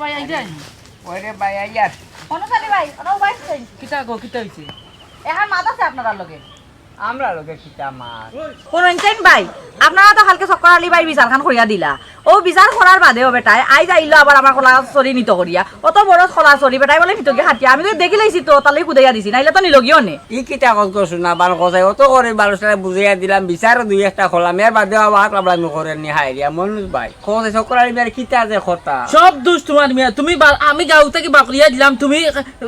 যাই ওরে ভাই আইয়ার। অনুসারী ভাই ওনাও ভাই। কিতা গো কিতা হইছে? এখন মাতাছে আপনারা লগে? আমরা লোকে খিতা মাছ? শুনছেন ভাই আপনারা তো কালকে চক্কর আলী ভাই বিচারখান করিয়া দিলা। ও বিচার করার বাদেও বেটাই আই যাইলো আবার আমার কলা চরি নিত করিয়া। অত বড় কলা চরি বেটাই বলে ভিতরকে হাতিয়া। আমি তো দেখি লাইছি তো তালে কুদাইয়া দিছি নাইলে তো নিলগিও নে? ই কিতা কত করছ না বাল কসাই অত করে বালুসারে বুঝাইয়া দিলাম বিচার দুই একটা খোলাম এর বাদে আবার কাবলামি করে নি হাইরিয়া মনুষ ভাই কসাই সকল আলী মেয়ের কিতা কথা সব দোষ তোমার মিয়া। তুমি বা- আমি গাঁও থেকে বাকরিয়া দিলাম তুমি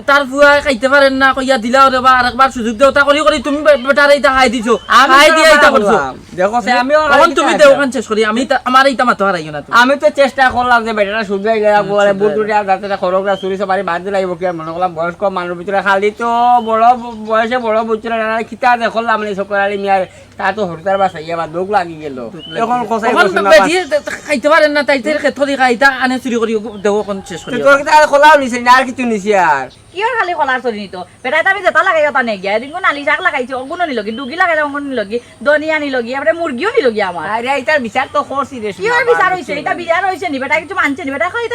তার ফুয়া খাইতে পারেন না কইয়া দিলা ওরে বা আরেকবার সুযোগ দেও তা করি করি তুমি বেটার এইটা খাই দিছো। খাই দিয়া এইটা করছ দেখো আমি এখন তুমি দেওখান শেষ করি? আমি আমার এইটা মাথা হারাইও না আমি তো চেষ্টা করলাম যে বেটাটা শুধাই লাগবো আরে বুটুটি আর যাতে খরগরা চুরি সবারই বাদ লাগবো কি আর মনে করলাম বয়স্ক মানুষের ভিতরে খালি তো বড় বয়সে বড় বুচুরা না করলাম মানে সকল আলী মিয়ার তা তো হরতার বাসা ইয়া বা দোক লাগি গেল। এখন কসাই এখন না খাইতে পারেন না তাই তাই ক্ষেত্রে খাইতা আনে চুরি করি দেও শেষ করি তোর কিতা খোলাও নিছে না আর কিছু নিছে আর কিয়র খালি কলার চলি নিত? বেটাই তাবি জেতা লাগাই এটা নেগিয়া এদিন নালি শাক লাগাইছে অগুনো নিলগি ডুগি লাগাই অগুন নিলগি দনিয়া নিলগি এবারে মুরগিও নিলগি আমার আরে এটার বিচার তো করছি রে কিয় বিচার হইছে এটা বিচার হইছে নি? বেটা কিছু মানছে নি? বেটা খাই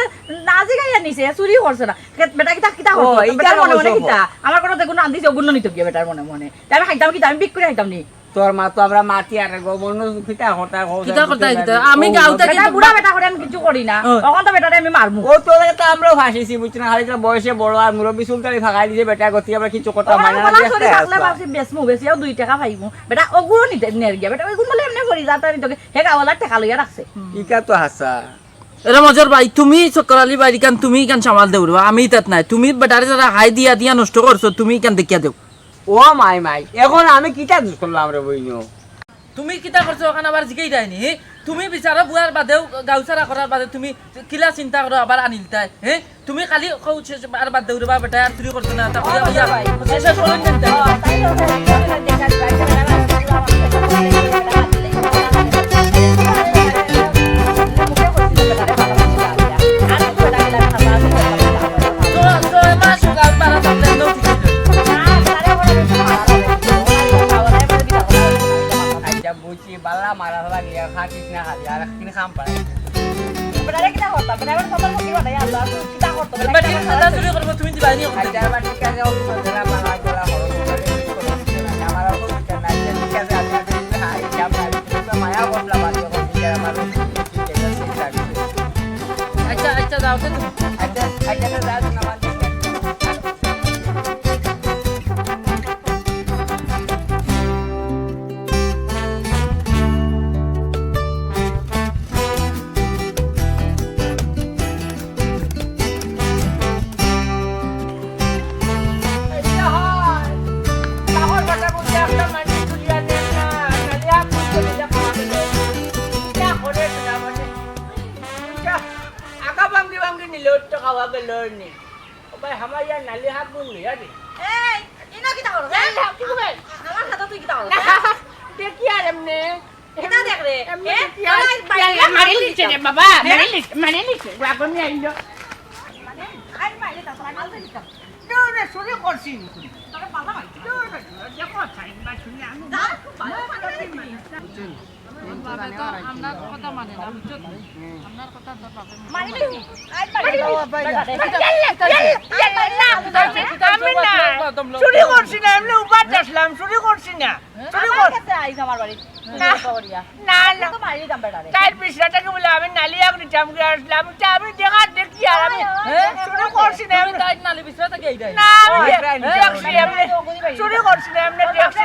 নাজি গাইয়া নিছে চুরি করছে না। বেটা কিতা কিতা হইছে বেটার মনে মনে কিতা। আমার কোনো দেখুন আন্দিছে অগুনো নিত গিয়া বেটার মনে মনে। তাই আমি খাইতাম কিতা? আমি বিক করে খাইতাম নি? তোর মা তো আমরা মাতি আর গো মনু কিতা কথা কিতা? কথা আমি বেটা বুড়া বেটা করে আমি কিছু করি না। তখন তো বেটারে আমি মারমু ও তো তো আমরাও ফাঁসিছি বুঝছি না? খালি বয়সে বড় আর মুরব্বী সুলতানি দিছে বেটা গতি আমরা কিছু মানে না থাকলে বেচিয়াও দুই টাকা পাইমু বেটা অগুনো নিতে নের গিয়া বেটা ওইগুন বলে এমনি করি যাতা নিতে হে গাওয়ালার টাকা লইয়া রাখছে ইকা তো হাসা এরা মজর ভাই তুমি চক্করালি বাড়ি কান তুমি কান সামাল দেউরবা আমি তাত নাই। তুমি বেটারে যারা হাই দিয়া দিয়া নষ্ট করছ তুমি কান দেখিয়া দেও ও মাই মাই এখন আমি কিতা দোষ করলাম রে বইনো তুমি কিতা করছ ওখানে আবার জিকেই দেয়নি তুমি বিচারা বুয়ার বাদেও গাউচারা করার বাদে তুমি কিলা চিন্তা করো আবার আনিল তাই হে তুমি কালি আর বাদ দেউরবা বেটা আর চুরি করছ না তা কইয়া কইয়া শেষ আইটা বুঝছি বালা মারা হলা গিয়া খাটিস না খালি আর কিন খাম পারে বেটি দাদা চুরি করব তুমি দিবাই নি আইটা বা ঠিক আছে ও তো বালা জেলা হলো আমার তো ঠিক নাই ঠিক আছে আমি হাই জাম না মায়া বললা বাদ দিয়ে ঠিক আছে আমার ঠিক আছে আচ্ছা আচ্ছা যাও তো তুমি আইটা আইটা তো দাদু না মানে নালি হাত বুন লিয়া দি দেখি আর এমনি বাবা মানে লিখে বাবা আমি আইলো শুরু করছি আপনার কথা মানে না বুঝছ আপনার কথা তো বাপে আমি না? চুরি করছি চুরি করছি না চুরি কর তার পিছনাটাকে বলে আমি নালিয়া চামকে আসলাম আমি দেখা দেখি আর আমি চুরি করছি না এমনি তাই নালি বিছরা থেকে এই দেয় না আমি দেখছি এমনি চুরি করছি না এমনি দেখছি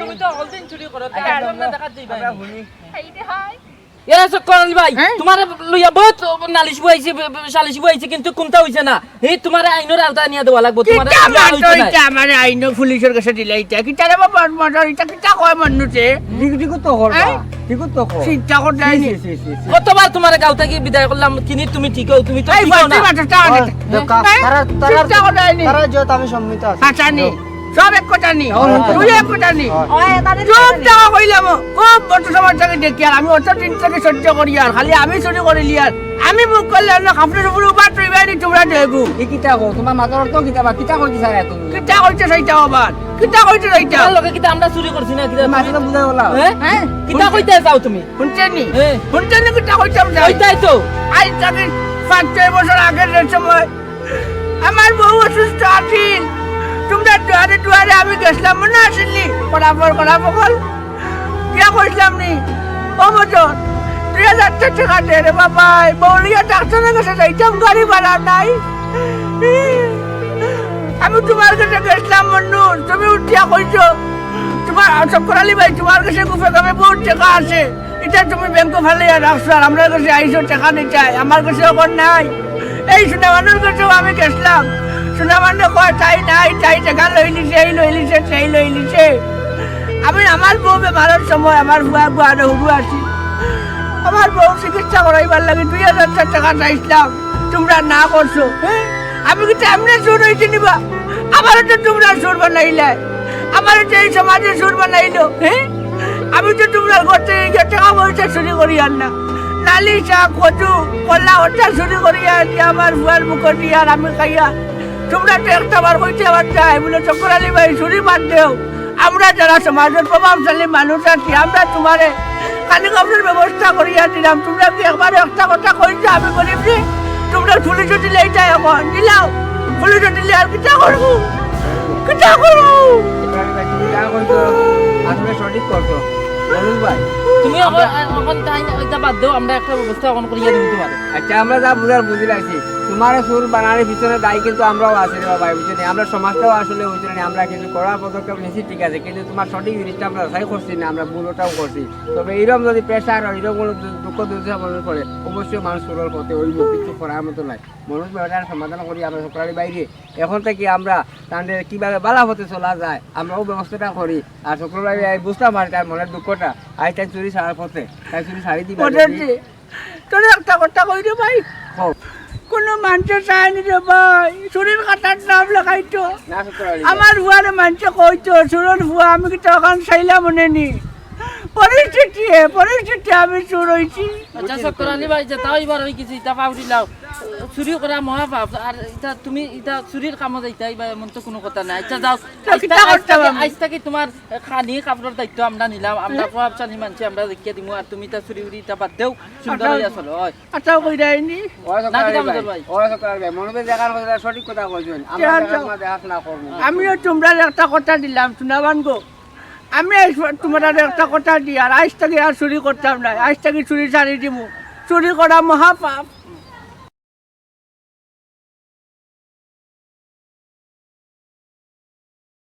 তুমি তো অলদিন চুরি করো তাই আমরা দেখা দিবাই শুনি এরা সব করালি ভাই। তোমার লইয়া বহুত নালিশ বইছে সালিশ বইছে কিন্তু কোনটা হইছে না? এই তোমার আইনের আওতা নিয়ে দেওয়া লাগবে তোমার আমার আইন পুলিশের কাছে দিলে ইটা কিতা রে বাবা ইটা কিতা কয় মানুষে তো? তো আইনি কতবার তোমার গাঁও থেকে বিদায় করলাম কিনি তুমি ঠিক হও তুমি তো আইনি আমি সম্মিত আছি। সব এক কথা নি তুই এক কথা নি সব টাকা কইলাম খুব বড় সমাজ থেকে দেখি আর আমি অত দিন থেকে সহ্য করি আর খালি আমি চুরি করিলি আর। আমি মুখ করলে না কাপড়ের উপরে উপার তুইবাই নি তোমরা দেখু এই কিতা কো তোমার মাথার অর্থ কিতা বা? কিতা কইতে চাই তুমি কিতা কইতে সেইটা আবার কিতা কইতে সেইটা তোমার লগে কিতা আমরা চুরি করছি না? কিতা মাঝে তো বুঝাই বলা হ্যাঁ কিতা কইতে যাও তুমি? শুনছেন? নি শুনছেন কিতা কইতে আমরা ওইটাই তো আজ তাকে পাঁচ ছয় বছর আগের যে সময় আমার বউ অসুস্থ আছিল তোমরা দুয়ারে দুয়ারে আমি গেছিলাম মনে আসিলি বরাবর করা বকল কিয়া কইছিলাম নি? ও বছর দুই হাজার টাকা দে রে বাবা বউলিয়া ডাক্তারের কাছে যাইতাম গাড়ি ভাড়া নাই। আমি তোমার কাছে গেছিলাম মন্নু, তুমি উঠিয়া কইছো, তোমার চক্করালি ভাই তোমার কাছে গুফে গামে বহুত টাকা আছে। এটা তুমি ব্যাংক ফালিয়া রাখছো আর আমার কাছে আইসো, টাকা নিতে আমার কাছে এখন নাই। এই সুনামানের কাছেও আমি গেছিলাম। সুনামান্ড কয়, তাই নাই, তাই টাকা লই লিছে এই লই লিছে সেই লই লিছে আমি আমার বউ বেমারের সময় আমার বুয়া বুয়ারে হুরু আছি আমার বউ চিকিৎসা করাইবার লাগে দুই হাজার টাকা চাইছিলাম। তোমরা না করছ? আমি কি এমনি সুর হয়েছি নিবা। আমারও তো তোমরা সুর বানাইলে। আমারও তো এই সমাজে সুর বানাইলো হ্যাঁ আমি তো তোমরা করতে টাকা পয়সা চুরি করি আর না। নালি শাক কচু, কলা ওটা চুরি করি আনি আমার বুয়ার মুখ দিয়ে আর আমি খাইয়া। তোমরা তো একটা বার কইতে আবার চাই বলে চক্করালি ভাই, চুরি বাদ দেও। আমরা যারা সমাজের প্রভাবশালী মানুষ আছি, আমরা তোমারে খালি কাপড়ের ব্যবস্থা করিয়া দিলাম তোমরা কি একবার একটা কথা কইছো? আমি গরিব রে তোমরা ঝুলি চটিলে এইটাই এখন দিলাও ফুলি লাই আর কিটা করব? কিটা করব? যা আসলে সঠিক করছ বলুন ভাই। তুমি এখন তাই এটা বাদ দাও আমরা একটা ব্যবস্থা এখন করিয়া দিব তোমার আচ্ছা আমরা যা বুঝার বুঝি লাগছি তোমার সুর বানানোর পিছনে দায়ী কিন্তু আমরাও আছি রে আমরা সমাজটাও আসলে বুঝলি না আমরা কিছু করার পদক্ষেপ নিয়েছি ঠিক আছে। কিন্তু তোমার সঠিক জিনিসটা আমরা যাচাই করছি না আমরা ভুলটাও করছি। তবে এইরকম যদি প্রেশার হয় এরকম দুঃখ দুর্দশা মনে করে অবশ্যই মানুষ সুরল হইব কিছু করার মতো নাই। মানুষ সমাধান করি আমরা সকলের বাইরে এখন থেকে আমরা তাদের কীভাবে বালা হতে চলা যায় আমরাও ব্যবস্থাটা করি। আর শুক্রবার বুঝতাম আর তার মনের দুঃখটা। আজ তাই চুরি ছাড়ার পথে। তাই চুরি ছাড়ি দিবা তোর একটা কথা কই রে ভাই। কোনো মানুষের চায়নি রে ভাই শরীর কাটার নাম লেখাইতো আমার ভুয়ারে মানুষে কইতো সুরন ভুয়া আমি কি তখন চাইলাম মনে নি? পরিস্থিতি হে, পরিস্থিতি আমি চুর হয়েছি আচ্ছা ভাই যে তাও এবার হয়ে গেছে ইটা পাউরি লাও চুরি করা মহা পাপ। আর এটা তুমি এটা চুরির কামত যাইতা এবার এমন তো কোনো কথা নাই। আচ্ছা যাও। তা কিতা আজ থেকে তোমার খানি কাপড়ের দায়িত্ব আমরা নিলাম। আমরা প্রভাবশালী মানুষ আমরা দেখিয়ে দিব আর তুমি তা চুরি উড়ি তা বাদ দেও। সুন্দর হইয়া চলো হয় আচ্ছা কই মজুর ভাই? সঠিক কথা কইছেন করব আমিও তোমরা একটা কথা দিলাম শোনাবান গো। আমি তোমরা একটা কথা দিয়ে আর আজ থেকে আর চুরি করতাম না, আজ থেকে চুরি ছাড়ি দিব। চুরি করা মহাপাপ।